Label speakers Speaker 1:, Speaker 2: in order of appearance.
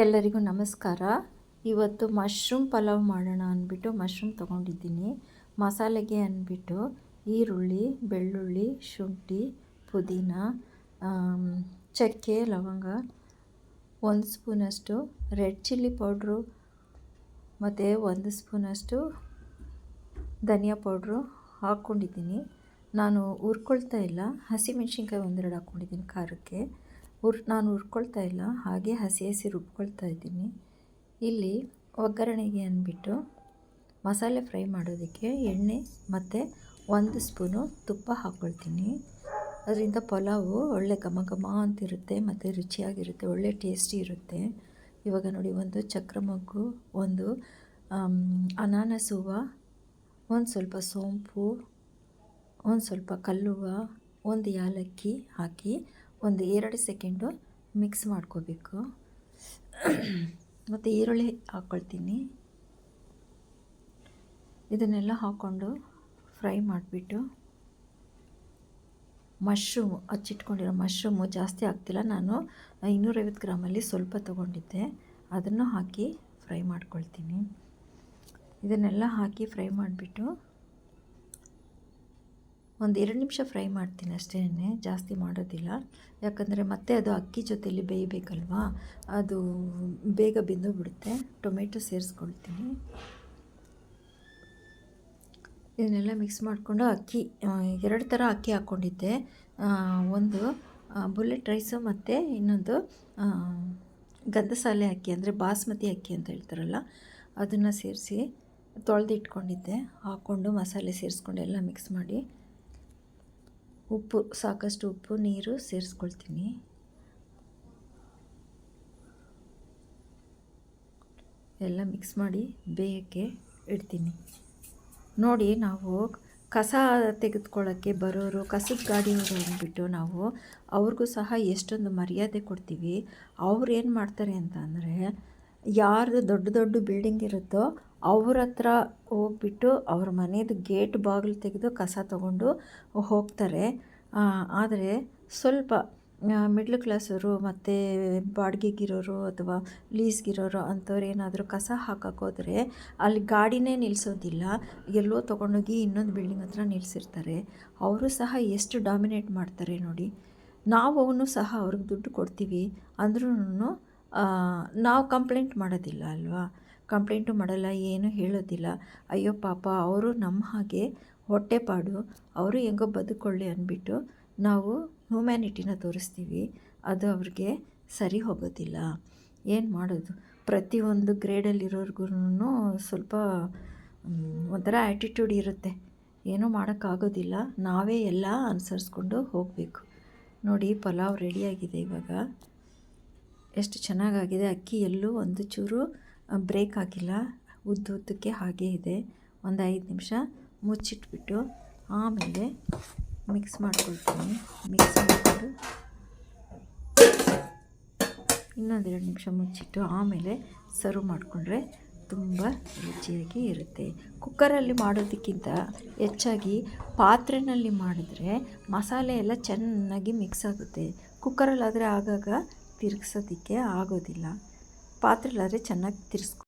Speaker 1: ಎಲ್ಲರಿಗೂ ನಮಸ್ಕಾರ. ಇವತ್ತು ಮಶ್ರೂಮ್ ಪಲಾವ್ ಮಾಡೋಣ ಅಂದ್ಬಿಟ್ಟು ಮಶ್ರೂಮ್ ತೊಗೊಂಡಿದ್ದೀನಿ. ಮಸಾಲೆಗೆ ಅಂದ್ಬಿಟ್ಟು ಈರುಳ್ಳಿ, ಬೆಳ್ಳುಳ್ಳಿ, ಶುಂಠಿ, ಪುದೀನ ಚಕ್ಕೆ, ಲವಂಗ, ಒಂದು ಸ್ಪೂನಷ್ಟು ರೆಡ್ ಚಿಲ್ಲಿ ಪೌಡ್ರು ಮತ್ತು ಒಂದು ಸ್ಪೂನಷ್ಟು ಧನಿಯಾ ಪೌಡ್ರು ಹಾಕ್ಕೊಂಡಿದ್ದೀನಿ. ನಾನು ಹುರ್ಕೊಳ್ತಾ ಇಲ್ಲ. ಹಸಿಮೆಣ್ಸಿನ್ಕಾಯಿ ಒಂದೆರಡು ಹಾಕ್ಕೊಂಡಿದ್ದೀನಿ ಖಾರಕ್ಕೆ. ಹುರ್ ನಾನು ಹುರ್ಕೊಳ್ತಾ ಇಲ್ಲ, ಹಾಗೆ ಹಸಿ ಹಸಿ ರುಬ್ಕೊಳ್ತಾ ಇದ್ದೀನಿ. ಇಲ್ಲಿ ಒಗ್ಗರಣೆಗೆ ಅಂದ್ಬಿಟ್ಟು ಮಸಾಲೆ ಫ್ರೈ ಮಾಡೋದಕ್ಕೆ ಎಣ್ಣೆ ಮತ್ತು ಒಂದು ಸ್ಪೂನು ತುಪ್ಪ ಹಾಕ್ಕೊಳ್ತೀನಿ ಅದರಿಂದ ಪಲಾವು ಒಳ್ಳೆ ಘಮ ಘಮ ಅಂತಿರುತ್ತೆ ಮತ್ತು ರುಚಿಯಾಗಿರುತ್ತೆ, ಒಳ್ಳೆ ಟೇಸ್ಟಿ ಇರುತ್ತೆ. ಇವಾಗ ನೋಡಿ, ಒಂದು ಚಕ್ರ ಮಗ್ಗು, ಒಂದು ಅನಾನಸ್ ಹೂವು, ಒಂದು ಸ್ವಲ್ಪ ಸೋಂಪು, ಒಂದು ಸ್ವಲ್ಪ ಕಲ್ಲುವ, ಒಂದು ಯಾಲಕ್ಕಿ ಹಾಕಿ ಒಂದು ಎರಡು ಸೆಕೆಂಡು ಮಿಕ್ಸ್ ಮಾಡ್ಕೋಬೇಕು. ಮತ್ತು ಈರುಳ್ಳಿ ಹಾಕ್ಕೊಳ್ತೀನಿ ಇದನ್ನೆಲ್ಲ ಹಾಕ್ಕೊಂಡು ಫ್ರೈ ಮಾಡಿಬಿಟ್ಟು ಮಶ್ರೂಮು ಹಚ್ಚಿಟ್ಕೊಂಡಿರೋ ಮಶ್ರೂಮು ಜಾಸ್ತಿ ಆಗ್ತಿಲ್ಲ. ನಾನು ಇನ್ನೂರೈವತ್ತು ಗ್ರಾಮಲ್ಲಿ ಸ್ವಲ್ಪ ತೊಗೊಂಡಿದ್ದೆ. ಅದನ್ನು ಹಾಕಿ ಫ್ರೈ ಮಾಡ್ಕೊಳ್ತೀನಿ. ಇದನ್ನೆಲ್ಲ ಹಾಕಿ ಫ್ರೈ ಮಾಡಿಬಿಟ್ಟು ಒಂದು ಎರಡು ನಿಮಿಷ ಫ್ರೈ ಮಾಡ್ತೀನಿ ಅಷ್ಟೇ ಜಾಸ್ತಿ ಮಾಡೋದಿಲ್ಲ. ಯಾಕಂದರೆ ಮತ್ತೆ ಅದು ಅಕ್ಕಿ ಜೊತೆಯಲ್ಲಿ ಬೇಯಬೇಕಲ್ವಾ? ಅದು ಬೇಗ ಬೆಂದು ಬಿಡುತ್ತೆ ಟೊಮೆಟೊ ಸೇರಿಸ್ಕೊಳ್ತೀನಿ. ಇದನ್ನೆಲ್ಲ ಮಿಕ್ಸ್ ಮಾಡಿಕೊಂಡು ಅಕ್ಕಿ ಎರಡು ಥರ ಅಕ್ಕಿ ಹಾಕ್ಕೊಂಡಿದ್ದೆ. ಒಂದು ಬುಲೆಟ್ ರೈಸು ಮತ್ತು ಇನ್ನೊಂದು ಗಂಧಸಾಲೆ ಅಕ್ಕಿ, ಅಂದರೆ ಬಾಸ್ಮತಿ ಅಕ್ಕಿ ಅಂತ ಹೇಳ್ತಾರಲ್ಲ, ಅದನ್ನು ಸೇರಿಸಿ ತೊಳೆದಿಟ್ಕೊಂಡಿದ್ದೆ. ಹಾಕ್ಕೊಂಡು ಮಸಾಲೆ ಸೇರಿಸ್ಕೊಂಡು ಎಲ್ಲ ಮಿಕ್ಸ್ ಮಾಡಿ. ಉಪ್ಪು, ಸಾಕಷ್ಟು ಉಪ್ಪು, ನೀರು ಸೇರಿಸ್ಕೊಳ್ತೀನಿ. ಎಲ್ಲ ಮಿಕ್ಸ್ ಮಾಡಿ ಬೇಯಕ್ಕೆ ಇಡ್ತೀನಿ. ನೋಡಿ ನಾವು ಕಸ ತೆಗೆದುಕೊಳ್ಳೋಕ್ಕೆ ಬರೋರು, ಕಸದ ಗಾಡಿಯವರು ಅಂದ್ಬಿಟ್ಟು ನಾವು ಅವ್ರಿಗೂ ಸಹ ಎಷ್ಟೊಂದು ಮರ್ಯಾದೆ ಕೊಡ್ತೀವಿ. ಅವ್ರು ಏನು ಮಾಡ್ತಾರೆ ಅಂತ ಅಂದರೆ, ಯಾರ್ದು ದೊಡ್ಡ ದೊಡ್ಡ ಬಿಲ್ಡಿಂಗ್ ಇರುತ್ತೋ ಅವ್ರ ಹತ್ರ ಹೋಗ್ಬಿಟ್ಟು ಅವ್ರ ಮನೆಯದು ಗೇಟ್ ಬಾಗಿಲು ತೆಗೆದು ಕಸ ತಗೊಂಡು ಹೋಗ್ತಾರೆ. ಆದರೆ ಸ್ವಲ್ಪ ಮಿಡ್ಲ್ ಕ್ಲಾಸವರು ಮತ್ತು ಬಾಡಿಗೆಗಿರೋರು ಅಥವಾ ಲೀಸ್ಗಿರೋರು ಅಂಥವ್ರು ಏನಾದರೂ ಕಸ ಹಾಕೋಕ್ಕೋದ್ರೆ ಅಲ್ಲಿ ಗಾಡಿನೇ ನಿಲ್ಲಿಸೋದಿಲ್ಲ ಎಲ್ಲೋ ತೊಗೊಂಡೋಗಿ ಇನ್ನೊಂದು ಬಿಲ್ಡಿಂಗ್ ಹತ್ರ ನಿಲ್ಲಿಸಿರ್ತಾರೆ ಅವರು ಸಹ ಎಷ್ಟು ಡಾಮಿನೇಟ್ ಮಾಡ್ತಾರೆ ನೋಡಿ. ನಾವು ಅವನು ಸಹ ಅವ್ರಿಗೆ ದುಡ್ಡು ಕೊಡ್ತೀವಿ ಅಂದ್ರೂ ನಾವು ಕಂಪ್ಲೇಂಟ್ ಮಾಡೋದಿಲ್ಲ ಅಲ್ವಾ? ಕಂಪ್ಲೇಂಟು ಮಾಡಲ್ಲ, ಏನು ಹೇಳೋದಿಲ್ಲ. ಅಯ್ಯೋ ಪಾಪ, ಅವರು ನಮ್ಮ ಹಾಗೆ ಹೊಟ್ಟೆಪಾಡು ಅವರು ಹೆಂಗೋ ಬದುಕೊಳ್ಳಿ ಅಂದ್ಬಿಟ್ಟು ನಾವು ಹ್ಯೂಮ್ಯಾನಿಟಿನ ತೋರಿಸ್ತೀವಿ, ಅದು ಅವ್ರಿಗೆ ಸರಿ ಹೋಗೋದಿಲ್ಲ. ಏನು ಮಾಡೋದು? ಪ್ರತಿಯೊಂದು ಗ್ರೇಡಲ್ಲಿರೋರ್ಗೂ ಸ್ವಲ್ಪ ಒಂಥರ ಆ್ಯಟಿಟ್ಯೂಡ್ ಇರುತ್ತೆ. ಏನೂ ಮಾಡೋಕ್ಕಾಗೋದಿಲ್ಲ. ನಾವೇ ಎಲ್ಲ ಅನುಸರಿಸ್ಕೊಂಡು ಹೋಗಬೇಕು. ನೋಡಿ, ಪಲಾವ್ ರೆಡಿಯಾಗಿದೆ ಇವಾಗ. ಎಷ್ಟು ಚೆನ್ನಾಗಾಗಿದೆ. ಅಕ್ಕಿ ಎಲ್ಲೂ ಒಂದು ಚೂರು ಬ್ರೇಕ್ ಹಾಕಿಲ್ಲ ಉದ್ದ ಉದ್ದಕ್ಕೆ ಹಾಗೇ ಇದೆ. ಒಂದು ಐದು ನಿಮಿಷ ಮುಚ್ಚಿಟ್ಬಿಟ್ಟು ಆಮೇಲೆ ಮಿಕ್ಸ್ ಮಾಡ್ಕೊಳ್ತೀನಿ. ಮಿಕ್ಸ್ ಮಾಡಿಕೊಂಡು ಇನ್ನೊಂದೆರಡು ನಿಮಿಷ ಮುಚ್ಚಿಟ್ಟು ಆಮೇಲೆ ಸರ್ವ್ ಮಾಡಿಕೊಂಡ್ರೆ ತುಂಬ ರುಚಿಯಾಗಿ ಇರುತ್ತೆ. ಕುಕ್ಕರಲ್ಲಿ ಮಾಡೋದಕ್ಕಿಂತ ಹೆಚ್ಚಾಗಿ ಪಾತ್ರೆಯಲ್ಲಿ ಮಾಡಿದ್ರೆ ಮಸಾಲೆ ಎಲ್ಲ ಚೆನ್ನಾಗಿ ಮಿಕ್ಸ್ ಆಗುತ್ತೆ. ಕುಕ್ಕರಲ್ಲಾದರೆ ಆಗಾಗ ತಿರುಗ್ಸೋದಕ್ಕೆ ಆಗೋದಿಲ್ಲ. ಪಾತ್ರೆಲಾದರೆ ಚೆನ್ನಾಗಿ ತಿರ್ಸ್ಕೊ